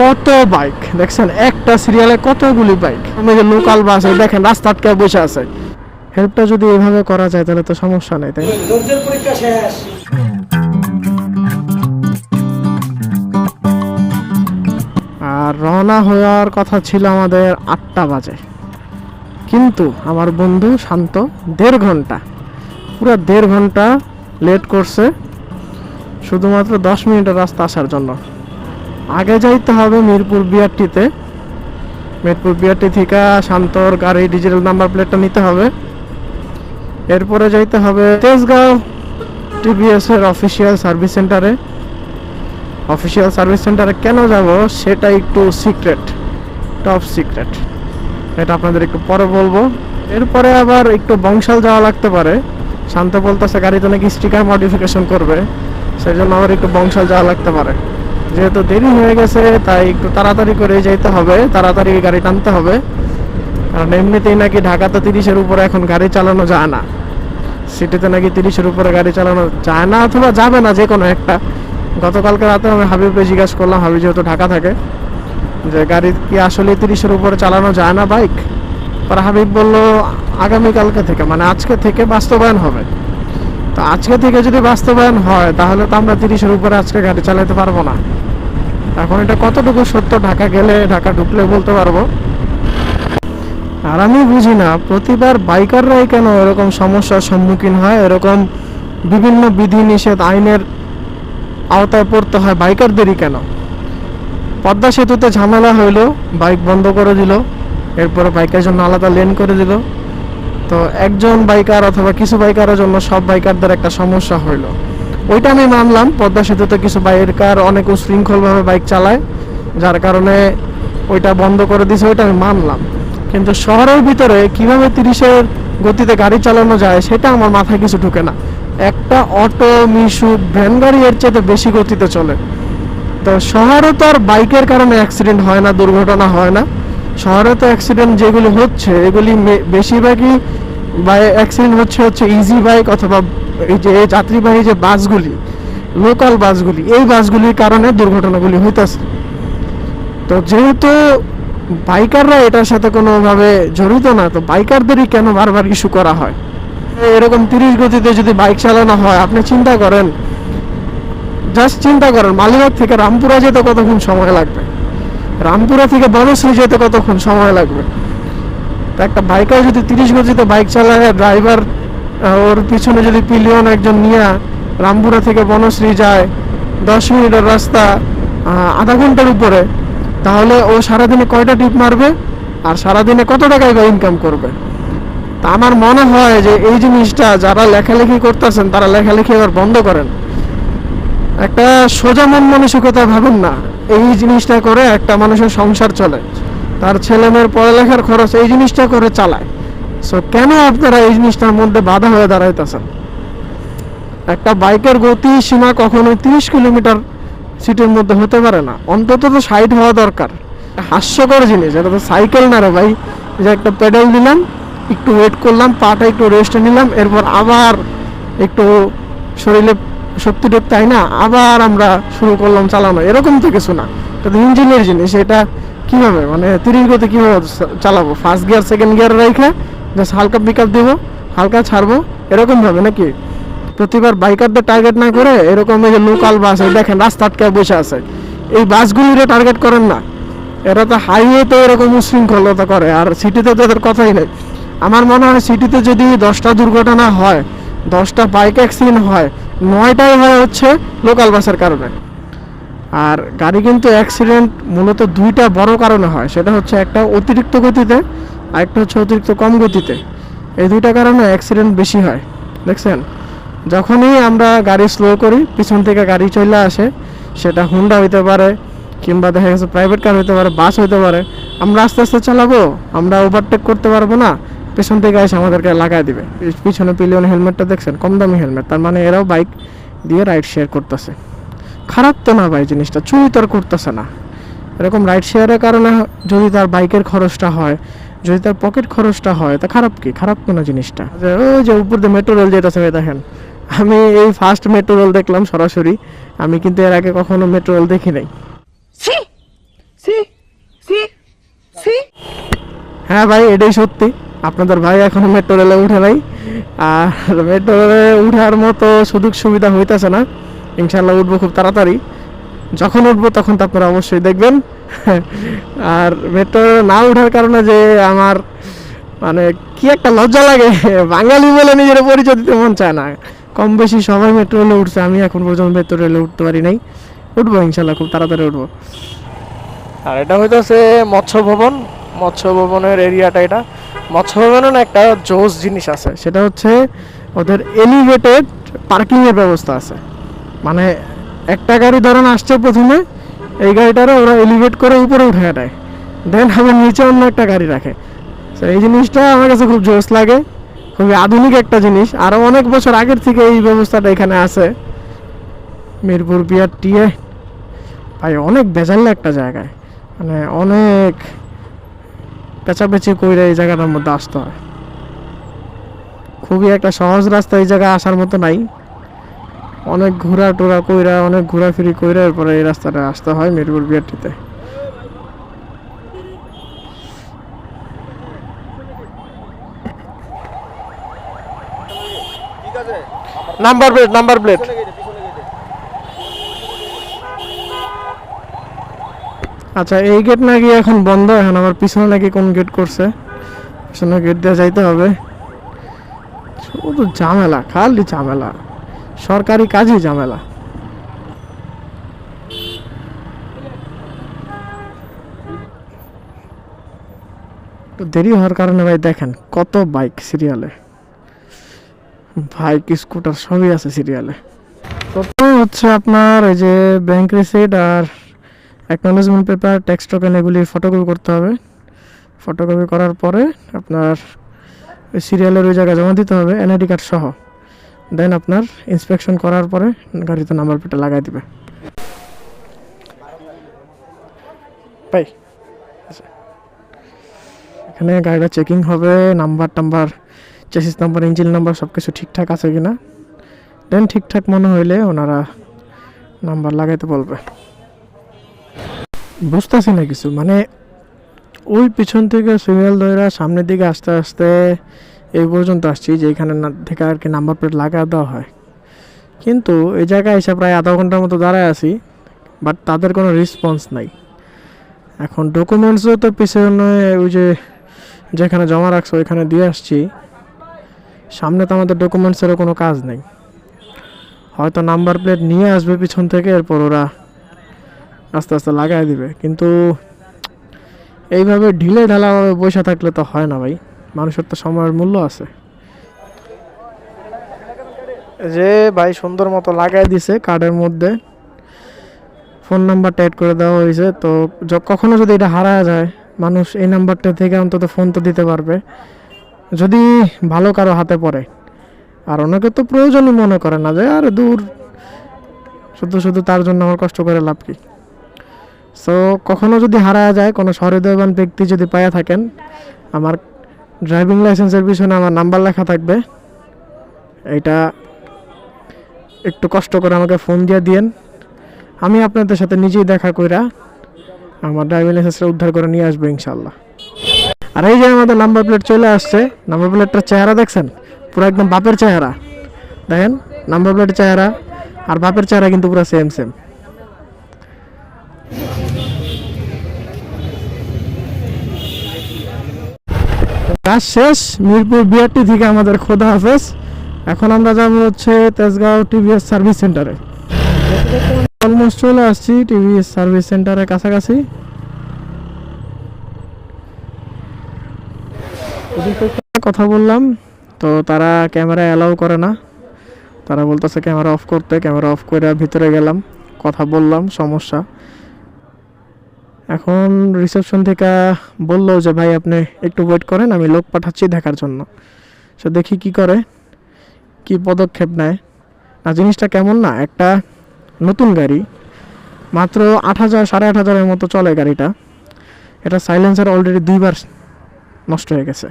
কত বাইক? দেখছেন একটা সিরিয়ালে কতগুলি বাইক? আমি যে লোকাল বাস দেখেন রাস্তা আটকে বসে আছে। হেল্পটা যদি এভাবে করা যায় তাহলে তো সমস্যা নেই তাই পরীক্ষা শেষ। আর রওনা হওয়ার কথা ছিল আমাদের আটটা বাজে। কিন্তু আমার বন্ধু শান্ত দেড় ঘণ্টা। পুরো দেড় ঘণ্টা লেট করছে শুধুমাত্র দশ মিনিটের রাস্তা আসার জন্য। আগে যাইতে হবে মিরপুর বিআরটিতে। মিরপুর বিআরটি থেকে শান্তর গাড়ি ডিজিটাল নাম্বার প্লেটটা নিতে হবে। এরপরে যাইতে হবে তেজগাঁও টিভিএস এর অফিসিয়াল সার্ভিস সেন্টারে। অফিসিয়াল সার্ভিস সেন্টারে কেন যাব সেটা একটু সিক্রেট, টপ সিক্রেট। এটা আপনাদের একটু পরে বলব। এরপরে আবার একটু বংশাল যাওয়া লাগতে পারে। শান্ত বলতেছে গাড়িতে নাকি স্টিকার মডিফিকেশন করবে সেই জন্য আবার একটু বংশাল যাওয়া লাগতে পারে। যেহেতু দেরি হয়ে গেছে, তাই একটু তাড়াতাড়ি করে যেতে হবে। তাড়াতাড়ি গাড়ি টানতে হবে। কারণ এমনিতেই নাকি ঢাকাতে তিরিশের উপরে এখন গাড়ি চালানো যায় না। সিটিতে নাকি তিরিশের উপরে গাড়ি চালানো যায় না অথবা যাবে না যে কোনো একটা। গতকালকে রাতে আমি হাবিবকে জিজ্ঞাসা করলাম, হাবিব যেহেতু ঢাকা থাকে, যে গাড়ি কি আসলে তিরিশের উপরে চালানো যায় না বাইক? পর হাবিব বলল, আগামীকালকে থেকে মানে আজকে থেকে বাস্তবায়ন হবে। তো আজকে থেকে যদি বাস্তবায়ন হয়, তাহলে তো আমরা তিরিশের উপরে আজকে গাড়ি চালাতে পারব না। এখন এটা কতটুকু সত্য? ঢাকা গেলে ঢাকা ঢুকলে বলতে পারব। আর আমি বুঝি না, প্রতিবার বাইকাররাই কেন এরকম সমস্যার সম্মুখীন হয়? এরকম বিভিন্ন বিধি নিষেধ আইনের আওতায় পড়তে হয় বাইকারদেরই কেন? পদ্মা সেতুতে ঝামেলা হইল, বাইক বন্ধ করে দিল, এরপরে বাইকের জন্য আলাদা লেন করে দিল। তো একজন বাইকার অথবা কিছু বাইকারের জন্য সব বাইকারদের একটা সমস্যা হইল। ওইটা আমি মানলাম, পদ্মা সেতুতে কিছু বাইকার অনেক উশৃঙ্খলভাবে বাইক চালায়, যার কারণে ওইটা বন্ধ করে দিছে, ওইটা আমি মানলাম। কিন্তু শহরের ভিতরে কীভাবে তিরিশের গতিতে গাড়ি চালানো যায়, সেটা আমার মাথায় কিছু ঢুকে না। একটা অটো, মিশু, ভ্যান গাড়ি এর চেয়ে বেশি গতিতে চলে। তো শহরে তো আর বাইকের কারণে অ্যাক্সিডেন্ট হয় না, দুর্ঘটনা হয় না। শহরে তো অ্যাক্সিডেন্ট যেগুলি হচ্ছে, এগুলি বেশিরভাগই বাই অ্যাক্সিডেন্ট হচ্ছে হচ্ছে ইজি বাইক অথবা এই যে যাত্রীবাহী যে বাসগুলি লোকাল বাসগুলি, এই বাসগুলির কারণে দুর্ঘটনাগুলি হইতেছে। তো যেহেতু বাইকাররা এটার সাথে কোনোভাবে জড়িত না, তো বাইকারদেরই কেন বারবার ইস্যু করা হয়? এরকম তিরিশ গতিতে যদি বাইক চালানো হয়, আপনি চিন্তা করেন জাস্ট চিন্তা করেন, মালিবাগ থেকে রামপুরা যেতে কতক্ষণ সময় লাগবে? রামপুরা থেকে বনশ্রী যেতে কতক্ষণ সময় লাগবে? তো একটা বাইকার যদি তিরিশ গতিতে বাইক চালায় ড্রাইভার ওর পিছনে যদি পিলিয়ন একজন নিয়ে রামপুরা থেকে বনশ্রী যায়, দশ মিনিটের রাস্তা আধা ঘণ্টার উপরে, তাহলে ও সারাদিনে কয়টা টিপ মারবে? আর সারাদিনে কত টাকায় বা ইনকাম করবে? তা আমার মনে হয় যে এই জিনিসটা যারা লেখালেখি করতেছেন, তারা লেখালেখি এবার বন্ধ করেন। একটা সোজা মন মানসিকতা ভাবুন না। এই জিনিসটা করে একটা মানুষের সংসার চলে। তার ছেলে মেয়ের পড়ালেখার খরচ এই জিনিসটা করে চালায়। সো কেন আপনারা এই জিনিসটার মধ্যে বাধা হয়ে দাঁড়াইতেছেন? একটা বাইকের গতি সীমা কখনোই তিরিশ কিলোমিটার সিটির মধ্যে হতে পারে না। অন্তত তো সাইড হওয়া দরকার। হাস্যকর জিনিস, এটা তো সাইকেল না রে ভাই। যে একটা পেডেল দিলাম একটু ওয়েট করলাম, পাটা একটু রেস্ট নিলাম, এরপর আবার একটু শরীরে শক্তি টক্তি তাই না, আবার আমরা শুরু করলাম চালানো। এরকম তো কিছু না। ইঞ্জিনের জিনিস, এটা কীভাবে? মানে তিরিশ গতি কীভাবে চালাবো? ফার্স্ট গিয়ার সেকেন্ড গিয়ার রেখে জাস্ট হালকা পিক আপ দেবো, হালকা ছাড়বো, এরকম ভাবে নাকি? প্রতিবার বাইকারদের টার্গেট না করে এরকম এই যে লোকাল বাস দেখেন রাস্তা আটকে বসে আছে। এই বাসগুলিরে টার্গেট করেন না। এরা তো হাইওয়েতে এরকম উশৃঙ্খলতা করে, আর সিটিতে তো এদের কথাই নেই। আমার মনে হয় সিটিতে যদি দশটা দুর্ঘটনা হয়, দশটা বাইক অ্যাক্সিডেন্ট হয়, নয়টাই হয় হচ্ছে লোকাল বাসের কারণে। আর গাড়ি কিন্তু অ্যাক্সিডেন্ট মূলত দুইটা বড় কারণে হয়। সেটা হচ্ছে একটা অতিরিক্ত গতিতে আর একটা হচ্ছে অতিরিক্ত কম গতিতে। এই দুইটা কারণে অ্যাক্সিডেন্ট বেশি হয়। দেখছেন? যখনই আমরা গাড়ি স্লো করি, পিছন থেকে গাড়ি চলে আসে, সেটা হুন্ডা হইতে পারে কিংবা দেখা গেছে প্রাইভেট কার হইতে পারে বাস হইতে পারে, আমরা আস্তে আস্তে চালাবো, আমরা ওভারটেক করতে পারব না, পেছন থেকে এসে আমাদেরকে লাগাই দিবে। পিছনে পিলিয়ন হেলমেটটা দেখছেন? কম দামি হেলমেট তার মানে এরাও বাইক দিয়ে রাইড শেয়ার করতেছে। খারাপ তো না ভাই জিনিসটা চুরি তো আর করতেছে না। এরকম রাইড শেয়ারের কারণে যদি তার বাইকের খরচটা হয় যদি তার পকেট খরচটা হয় তা খারাপ কি? খারাপ কোনো জিনিসটা? ওই যে উপর দিয়ে মেট্রো রেল যেটা সবাই দেখেন আমি এই ফার্স্ট মেট্রো রেল দেখলাম সরাসরি আমি কিন্তু এর আগে কখনো মেট্রো রেল দেখি নাই। হ্যাঁ ভাই এটাই সত্যি। আপনাদের ভাই এখনও মেট্রো রেলে উঠে নাই। আর মেট্রো রেলে উঠার মতো সুযোগ সুবিধা হইতেছে না। ইনশাল্লাহ উঠবো খুব তাড়াতাড়ি। যখন উঠবো তখন তো আপনারা অবশ্যই দেখবেন। আর মেট্রো না ওঠার কারণে যে আমার মানে কি একটা লজ্জা লাগে, বাঙালি বলে নিজের পরিচয় দিতে মন চায় না। কম বেশি সবাই মেট্রো রেলে উঠছে, আমি এখন পর্যন্ত মেট্রো রেলে উঠতে পারি নাই। উঠবো ইনশাল্লাহ খুব তাড়াতাড়ি উঠবো। আর এটা হইতেছে মৎস্য ভবন মৎস্য ভবনের এরিয়াটা এটা। মৎস্য ভবনের একটা জোস জিনিস আছে, সেটা হচ্ছে ওদের এলিভেটেড পার্কিংয়ের ব্যবস্থা আছে। মানে একটা গাড়ি ধরেন আসছে প্রথমে, এই গাড়িটারে ওরা এলিভেট করে উপরে উঠে দেয় দেন আবার নিচে অন্য একটা গাড়ি রাখে। তো এই জিনিসটা আমার কাছে খুব জোস লাগে। খুবই আধুনিক একটা জিনিস। আরও অনেক বছর আগের থেকে এই ব্যবস্থাটা এখানে আছে। মিরপুর বিয়ার টিয়ে ভাই, অনেক বেজাল্য একটা জায়গায়। মানে অনেক পেঁচাপেচি কইরা এই জায়গাটার মধ্যে আসতে হয়। খুবই একটা সহজ রাস্তা এই জায়গায় আসার মতো নাই। অনেক ঘোরা টোরা কইরা অনেক ঘোরাফিরি কইরা এরপরে এই রাস্তাটা আসতে হয় মিরপুর আছে নাম্বার প্লেট নাম্বার প্লেট। আচ্ছা এই গেট নাকি এখন বন্ধ? এখন আমার পিছনে নাকি কোন গেট করছে? পিছনে গেট দিয়ে যাইতে হবে। শুধু ঝামেলা খালি ঝামেলা। সরকারি কাজই ঝামেলা। দেরি হওয়ার কারণে ভাই দেখেন কত বাইক সিরিয়ালে। বাইক, স্কুটার সবই আছে সিরিয়ালে। প্রথমে হচ্ছে আপনার এই যে ব্যাংক রিসিট আর অ্যাকনোলেজমেন্ট পেপার ট্যাক্স টোকেন এগুলি ফটোকপি করতে হবে। ফটোকপি করার পরে আপনার সিরিয়ালের ওই জায়গায় জমা দিতে হবে এনআইডি কার্ড সহ। দেন আপনার ইন্সপেকশন করার পরে গাড়িতে নাম্বার প্লেটে লাগাই দিবে। পাই আচ্ছা। এখানে গাড়িটা চেকিং হবে নাম্বার টাম্বার চেসিস নাম্বার ইঞ্জিন নাম্বার সব কিছু ঠিকঠাক আছে কিনা? দেন ঠিকঠাক মনে হইলে ওনারা নাম্বার লাগাইতে বলবে। বুঝতেছি না কিছু মানে ওই পিছন থেকে সিরিয়াল ধরে সামনের দিকে আস্তে আস্তে এই পর্যন্ত আসছি যে এখানে থেকে আর কি নাম্বার প্লেট লাগা দেওয়া হয়। কিন্তু এই জায়গায় এসে প্রায় আধা ঘণ্টার মতো দাঁড়ায় আছি বাট তাদের কোনো রেসপন্স নাই। এখন ডকুমেন্টসও তো পিছনে ওই যে যেখানে জমা রাখছো ওইখানে দিয়ে আসছি। সামনে তো আমাদের ডকুমেন্টসেরও কোনো কাজ নেই। হয়তো নাম্বার প্লেট নিয়ে আসবে পিছন থেকে, এরপর ওরা আস্তে আস্তে লাগাই দিবে। কিন্তু এইভাবে ঢিলে ঢালাভাবে বসে থাকলে তো হয় না ভাই। মানুষের তো সময়ের মূল্য আছে। যে ভাই সুন্দর মতো লাগাই দিছে কার্ডের মধ্যে। ফোন নাম্বারটা অ্যাড করে দেওয়া হয়েছে। তো কখনো যদি এটা হারায় যায়, মানুষ এই নাম্বারটা থেকে অন্তত ফোন তো দিতে পারবে। যদি ভালো কারও হাতে পড়ে। আর ওনাকে তো প্রয়োজনই মনে করে না যে, আর দূর, শুধু শুধু তার জন্য আমার কষ্ট করে লাভ কি? সো কখনো যদি হারায় যায়, কোনো সহৃদয়বান ব্যক্তি যদি পায়া থাকেন, আমার ড্রাইভিং লাইসেন্সের পিছনে আমার নাম্বার লেখা থাকবে। এইটা একটু কষ্ট করে আমাকে ফোন দিয়ে দিয়েন। আমি আপনাদের সাথে নিজেই দেখা কইরা আমার ড্রাইভিং লাইসেন্সটা উদ্ধার করে নিয়ে আসব ইনশাল্লাহ আর এই যে আমাদের নাম্বার প্লেট চলে আসছে, নাম্বার প্লেটটার চেহারা দেখছেন? পুরো একদম বাপের চেহারা। দেখেন, নাম্বার প্লেটের চেহারা আর বাপের চেহারা কিন্তু পুরো সেম সেম কাজ শেষ, মিরপুর বিআরটি থেকে আমাদের খোদা হাফেজ। এখন আমরা যাব হচ্ছে তেজগাঁও টিভিএস সার্ভিস সেন্টারে অলমোস্ট চলে আসছি টিভিএস সার্ভিস সেন্টারের কাছাকাছি। কথা বললাম, তো তারা ক্যামেরা অ্যালাউ করে না। তারা বলতেছে ক্যামেরা অফ করতে, ক্যামেরা অফ করে ভিতরে গেলাম, কথা বললাম, সমস্যা। এখন রিসেপশন থেকে বলল যে, ভাই, আপনি একটু ওয়েট করেন, আমি লোক পাঠাচ্ছি দেখার জন্য। সো দেখি কি করে, কি পদক্ষেপ নেয়। না, জিনিসটা কেমন না, একটা নতুন গাড়ি, মাত্র আট হাজার, সাড়ে আট হাজারের মতো চলে গাড়িটা। এটা সাইলেন্সার অলরেডি দুইবার নষ্ট হয়ে গেছে।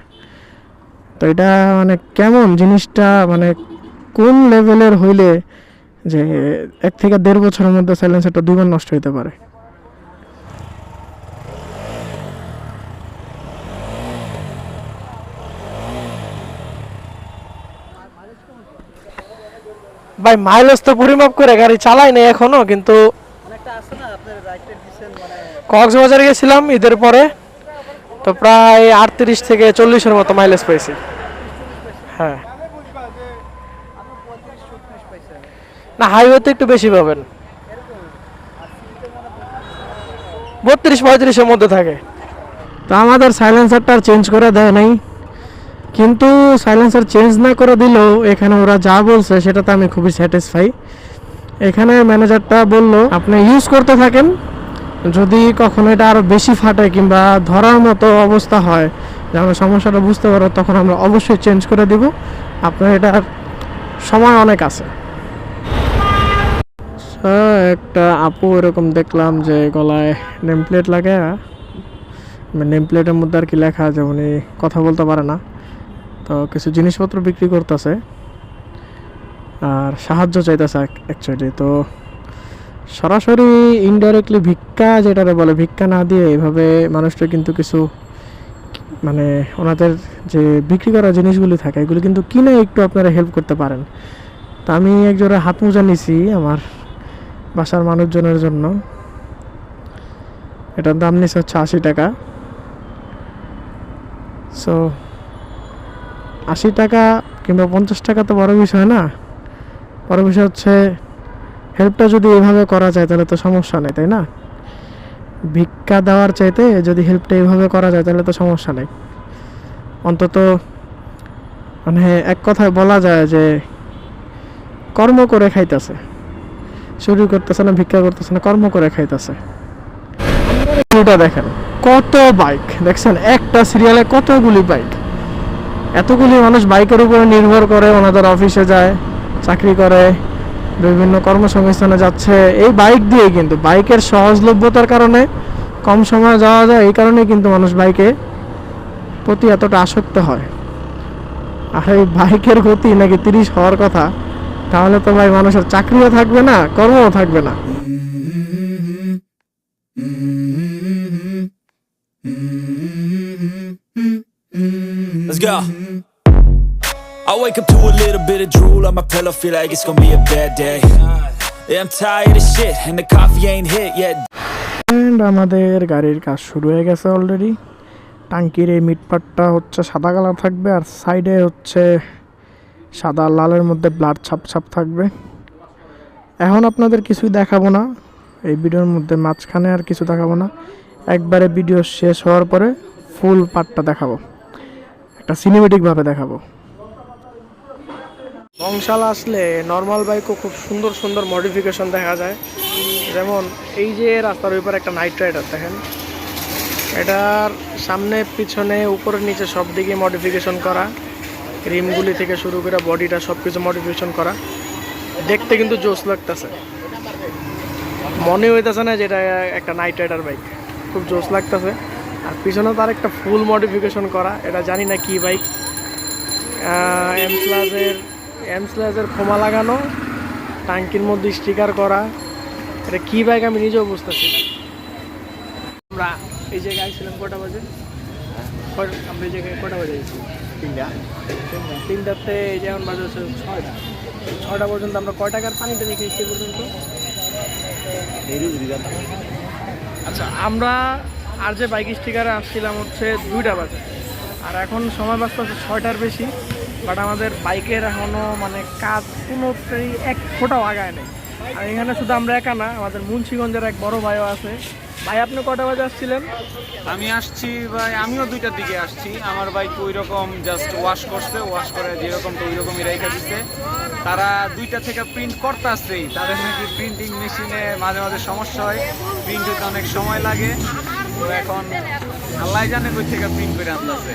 তো এটা মানে কেমন জিনিসটা মানে কোন লেভেলের হইলে যে এক থেকে দেড় বছরের মধ্যে সাইলেন্সারটা দুইবার নষ্ট হতে পারে? ভাই মাইলেজ তো পরিমাপ করে গাড়ি চালাই নাই এখনও কিন্তু মানে কক্সবাজার গেছিলাম ঈদের পরে তো প্রায় আটত্রিশ থেকে চল্লিশের মতো মাইলেজ পেয়েছি। হ্যাঁ। না হাইওয়েতে একটু বেশি পাবেন। বত্রিশ পঁয়ত্রিশের মধ্যে থাকে। তো আমাদের সাইলেন্সারটা চেঞ্জ করে দেয় নাই। কিন্তু সাইলেন্সার চেঞ্জ না করে দিলেও এখানে ওরা যা বলছে সেটাতে আমি খুবই স্যাটিসফাই এখানে ম্যানেজারটা বলল, আপনি ইউজ করতে থাকেন। যদি কখনো এটা আরও বেশি ফাটে কিংবা ধরার মতো অবস্থা হয়, যে আমরা সমস্যাটা বুঝতে পারো তখন আমরা অবশ্যই চেঞ্জ করে দিব। আপনার এটার সময় অনেক আছে। তো একটা আপু এরকম দেখলাম যে গলায় নেম প্লেট লাগে নেম প্লেটের মধ্যে আর কি লেখা আছে, উনি কথা বলতে পারে না। তো কিছু জিনিসপত্র বিক্রি করতেছে। আর সাহায্য চাইতেছে অ্যাকচুয়ালি তো সরাসরি ইনডাইরেক্টলি ভিক্ষা যেটারে বলে, ভিক্ষা না দিয়ে এভাবে মানুষটা কিন্তু কিছু মানে ওনাদের যে বিক্রি করা জিনিসগুলি থাকে, এগুলো কিন্তু কিনে একটু আপনারা হেল্প করতে পারেন। তা আমি একজোড়া হাত মোজা নিছি আমার বাসার মানুষজনের জন্য। এটার দাম নিচ্ছে হচ্ছে আশি টাকা। সো আশি টাকা কিংবা পঞ্চাশ টাকা তো বড় বিষয় না। বড় বিষয় হচ্ছে হেল্পটা যদি এভাবে করা যায় তাহলে তো সমস্যা নেই, তাই না? ভিক্ষা দেওয়ার চাইতে যদি হেল্পটা এভাবে করা যায় তাহলে তো সমস্যা নেই। অন্তত মানে এক কথায় বলা যায় যে, কর্ম করে খাইতেছে। চুরি করতেছে না, ভিক্ষা করতেছে না, কর্ম করে খাইতেছে। দেখেন, কত বাইক দেখছেন? একটা সিরিয়ালে কতগুলি বাইক এতগুলি মানুষ বাইকের উপরে নির্ভর করে, ওনাদের অফিসে যায়, চাকরি করে, বিভিন্ন কর্মসংস্থানে যাচ্ছে। এই বাইক দিয়ে কিন্তু, বাইকের সহজলভ্যতার কারণে কম সময়ে যাওয়া যায়, এই কারণেই কিন্তু মানুষ বাইকে প্রতি এতটা আসক্ত হয়। আর এই বাইকের গতি নাকি তিরিশ হওয়ার কথা, তাহলে তো ভাই মানুষের চাকরিও থাকবে না, কর্মও থাকবে না। Let's go. I wake up to a little bit of drool on my pillow, feel like it's gonna be a bad day. Yeah, I'm tired of shit, and the coffee ain't hit yet. And আমাদের গাড়ির কাজ শুরু হয়ে গেছে already টাঙ্কির এই মিটপাটটা হচ্ছে সাদা colour থাকবে আর সাইডে হচ্ছে সাদা লালের মধ্যে ব্লাড ছাপ ছাপ থাকবে। এখন আপনাদের কিছুই দেখাবো না এই ভিডিওর মধ্যে মাঝখানে আর কিছু দেখাবো না। একবারে ভিডিও শেষ হওয়ার পরে ফুল পার্টটা দেখাবো। একটা সিনেমেটিকভাবে দেখাবো। বংশাল আসলে নর্মাল বাইকও খুব সুন্দর সুন্দর মডিফিকেশন দেখা যায়। যেমন এই যে রাস্তার ওই পারে একটা নাইট রাইডার দেখেন। এটার সামনে, পিছনে, উপরে, নিচে সব দিকে মডিফিকেশন করা। রিমগুলি থেকে শুরু করে বডিটা সব কিছু মডিফিকেশন করা। দেখতে কিন্তু জোস লাগতেছে। মনে হইতেছে না যেটা একটা নাইট রাইডার বাইক খুব জোস লাগতেছে। আর পিছনে তার একটা ফুল মডিফিকেশন করা। এটা জানি না কি বাইক এমসলাজের এমসলাজের খোমা লাগানো টাঙ্কির মধ্যে স্টিকার করা এটা কী বাইক আমি নিজেও বুঝতেছি আমরা এই জায়গায় ছিলাম কটা বাজে? আমরা এই জায়গায় কটা বাজে আইছি? তিনটা। তিনটাতে এই যেমন বাজে হচ্ছে ছয়টা। ছয়টা পর্যন্ত আমরা কয় টাকার পানিটা রেখে এসেছি পর্যন্ত? আচ্ছা আমরা আর যে বাইক স্টিকারে আসছিলাম হচ্ছে দুইটা বাজে। আর এখন সময় বাঁচতে হচ্ছে ছয়টার বেশি। বাট আমাদের বাইকের এখনও মানে কাজ কোনোটাই এক ফোটাও আগায় নেই। আর এখানে শুধু আমরা একা না, আমাদের মুন্সিগঞ্জের এক বড় ভাইও আছে। ভাই, আপনি কটা বাজে আসছিলেন? আমি আসছি ভাই, আমিও দুইটার দিকে আসছি। আমার বাইক ওই রকম জাস্ট ওয়াশ করছে ওয়াশ করে যেরকম তো ওই রকমই রেখে দিচ্ছে তারা দুইটা থেকে প্রিন্ট করতে আসছেই তাদের নাকি প্রিন্টিং মেশিনে মাঝে মাঝে সমস্যা হয়। প্রিন্ট হতে অনেক সময় লাগে। তো এখন আল্লাহ জানে কই থেকে প্রিন্ট করে আনতেছে।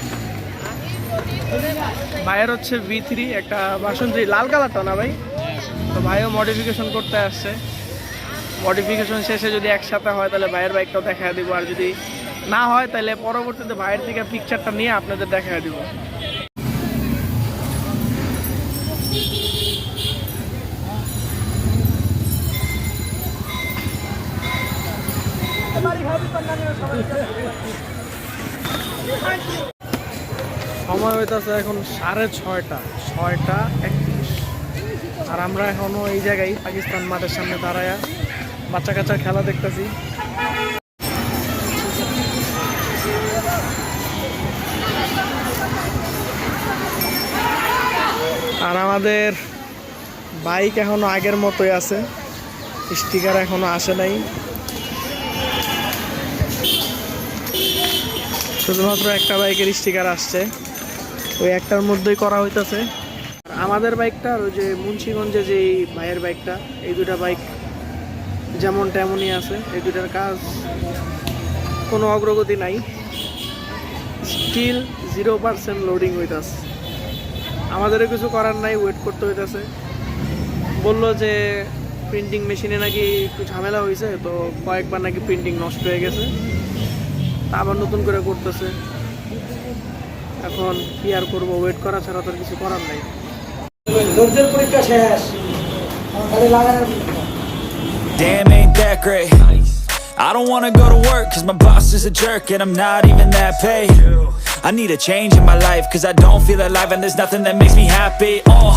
ভাইয়ের হচ্ছে ভি থ্রি একটা বাসন্তী লাল কালারটা না ভাই? তো ভাইও মডিফিকেশন করতে আসছে। মডিফিকেশন শেষে যদি একসাথে হয় তাহলে ভাইয়ের বাইকটাও দেখা দিব। আর যদি না হয় তাহলে পরবর্তীতে ভাইয়ের থেকে পিকচারটা নিয়ে আপনাদের দেখা দিব। সময় হইতেছে এখন সাড়ে ছয়টা ছয়টা একত্রিশ। আর আমরা এখনও এই জায়গায় পাকিস্তান মাঠের সামনে দাঁড়ায়া বাচ্চা কাচ্চার খেলা দেখতেছি। আর আমাদের বাইক এখনও আগের মতোই আছে, স্টিকার এখনও আসে নাই। শুধুমাত্র একটা বাইকের স্টিকার আসছে। ওই একটার মধ্যেই করা হইতাছে। আমাদের বাইকটা আর ওই যে মুন্সিগঞ্জে যে ভাইয়ের বাইকটা, এই দুটা বাইক যেমন তেমনই আছে, এই দুটার কাজ কোনো অগ্রগতি নাই। স্টিল জিরো পার্সেন্ট লোডিং হইতাছে। আমাদেরও কিছু করার নাই ওয়েট করতে হইতাছে। বলল যে প্রিন্টিং মেশিনে নাকি একটু ঝামেলা হয়েছে তো কয়েকবার নাকি প্রিন্টিং নষ্ট হয়ে গেছে। তা আবার নতুন করে করতেছে। এখন কি আর করব ওয়েট করা ছাড়া তো কিছু করার নাই ধৈর্যের পরীক্ষা শেষ আমার খালি লাগানোর Damn, ain't that great. I don't wanna go to work cause my boss is a jerk and I'm not even that paid. I need a change in my life cause I don't feel alive and there's nothing that makes me happy. Oh,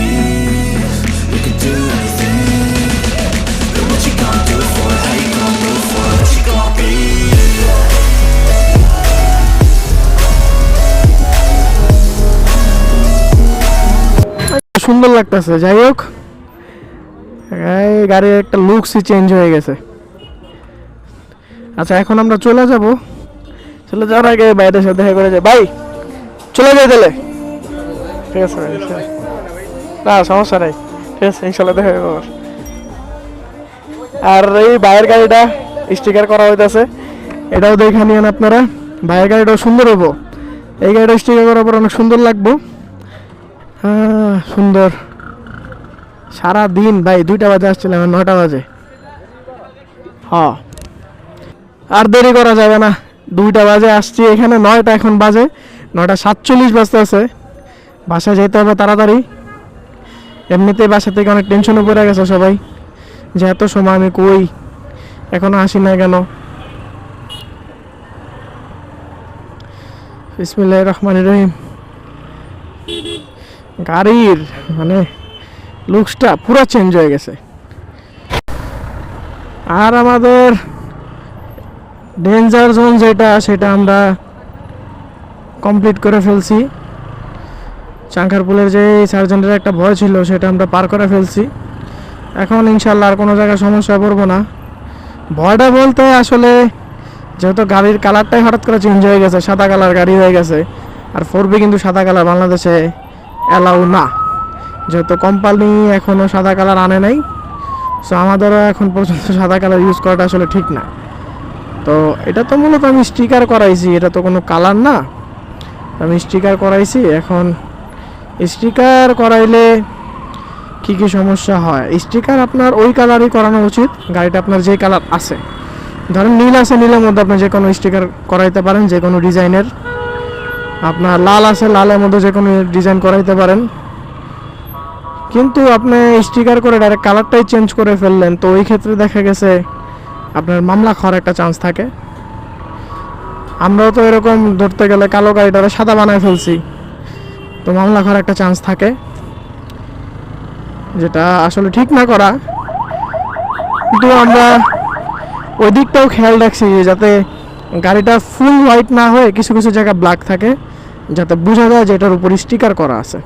সুন্দর লাগতেছে, যাই হোক। গাড়ির একটা লুকসই change হয়ে গেছে। আচ্ছা এখন আমরা চলে যাব। চলে যাওয়ার আগে বাইরের সাথে দেখা করে যাই। ভাই, চলে যাই তাহলে। ঠিক আছে। না, সমস্যা নাই। ঠিক আছে ইনশাল্লাহ দেখা যাবে। আর এই বাইরের গাড়িটা স্টিকার করা হইতাছে। এটাও দেখে নিন আপনারা। বাইরের গাড়িটাও সুন্দর হব এই গাড়িটা স্টিকার করার পর অনেক সুন্দর লাগবো। সুন্দর। সারা দিন ভাই, দুইটা বাজে আসছিলাম নয়টা বাজে। হ। আর দেরি করা যাবে না। দুইটা বাজে আসছি এখানে, নয়টা এখন বাজে। নয়টা সাতচল্লিশ বাজতে আছে। বাসায় যেতে হবে তাড়াতাড়ি। এমনিতেই বাসা থেকে অনেক টেনশনে পড়ে গেছে সবাই। যে এত সময় আমি কই? এখনও আসি না কেন? বিসমিল্লাহ রহমান রহিম। গাড়ির মানে লুকসটা পুরো চেঞ্জ হয়ে গেছে। আর আমাদের ডেঞ্জার জোন যেটা, সেটা আমরা কমপ্লিট করে ফেলছি। চাঙ্কারপুলের যে সার্জেন্টের একটা ভয় ছিল, সেটা আমরা পার করে ফেলছি। এখন ইনশাল্লাহ আর কোনো জায়গায় সমস্যায় পড়ব না। ভয়টা বলতে আসলে যেহেতু গাড়ির কালারটাই হঠাৎ করে চেঞ্জ হয়ে গেছে, সাদা কালার গাড়ি হয়ে গেছে, আর ফোর বি কিন্তু সাদা কালার বাংলাদেশে অ্যালাউ না। যেহেতু কোম্পানি এখনও সাদা কালার আনে নাই সো আমাদেরও এখন পর্যন্ত সাদা কালার ইউজ করাটা আসলে ঠিক না। তো এটা তো মূলত আমি স্টিকার করাইছি, এটা তো কোনো কালার না। আমি স্টিকার করাইছি, এখন স্টিকার করাইলে কি কি সমস্যা হয়? স্টিকার আপনার ওই কালারই করানো উচিত, গাড়িটা আপনার যে কালার আছে। ধরেন নীল আছে, নীলের মধ্যে আপনি যে কোনো স্টিকার করাইতে পারেন যে কোনো ডিজাইনের। আপনার লাল আছে, লালের মধ্যে যে কোনো ডিজাইন করাইতে পারেন। কিন্তু আপনি স্টিকার করে ডাইরেক্ট কালারটাই চেঞ্জ করে ফেললেন, তো ওই ক্ষেত্রে দেখা গেছে আপনার মামলা খাওয়ার একটা চান্স থাকে। আমরাও তো এরকম ধরতে গেলে কালো গাড়িটারে সাদা বানায় ফেলছি। তো মামলা করার একটা চান্স থাকে। যেটা আসলে ঠিক না করা। কিন্তু আমরা ওই দিকটাও খেয়াল রাখছি যাতে গাড়িটা ফুল হোয়াইট না হয়ে কিছু কিছু জায়গা ব্ল্যাক থাকে, যাতে বোঝা যায় যে এটার উপর স্টিকার করা আছে।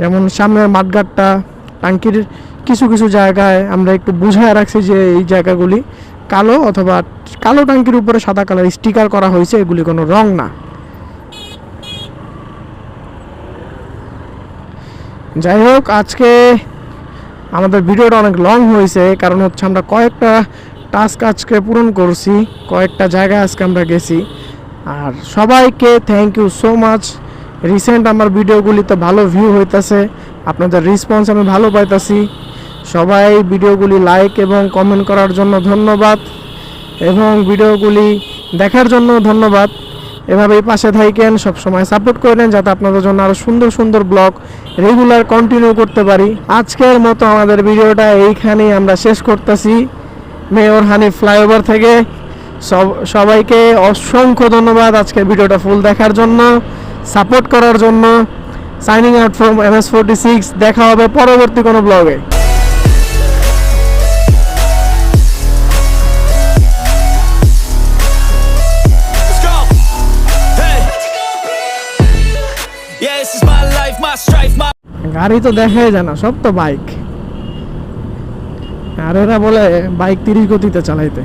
যেমন সামনের মাঠগাটটা টাঙ্কির কিছু কিছু জায়গায় আমরা একটু বুঝায় রাখছি যে এই জায়গাগুলি কালো অথবা কালো টাঙ্কির উপরে সাদা কালার স্টিকার করা হয়েছে, এগুলি কোনো রং না। যাই হোক, আজকে আমাদের ভিডিওটা অনেক লং হয়েছে, কারণ হচ্ছে আমরা কয়েকটা টাস্ক আজকে পূরণ করছি, কয়েকটা জায়গায় আজকে আমরা গেছি। আর সবাইকে thank you so much recent আমার ভিডিওগুলিতে ভালো ভিউ হইতাছে, আপনাদের রেসপন্স আমি ভালো পাইতাছি। সবাই ভিডিওগুলি লাইক এবং কমেন্ট করার জন্য ধন্যবাদ, এবং ভিডিওগুলি দেখার জন্য ধন্যবাদ। এভাবেই পাশে থাকেন সবসময় সাপোর্ট করেন যাতে আপনাদের জন্য আরও সুন্দর সুন্দর ব্লগ রেগুলার কন্টিনিউ করতে পারি। আজকের মতো আমাদের ভিডিওটা এইখানেই আমরা শেষ করতেছি। মেয়র হানি ফ্লাইওভার থেকে সব, সবাইকে অসংখ্য ধন্যবাদ আজকের ভিডিওটা ফুল দেখার জন্য সাপোর্ট করার জন্য। Signing out from M S forty six দেখা হবে পরবর্তী কোনো ব্লগে গাড়ি তো দেখাই যায় না, সব তো বাইক আর ওরা বলে বাইক তিরিশ গতিতে চালাইতে।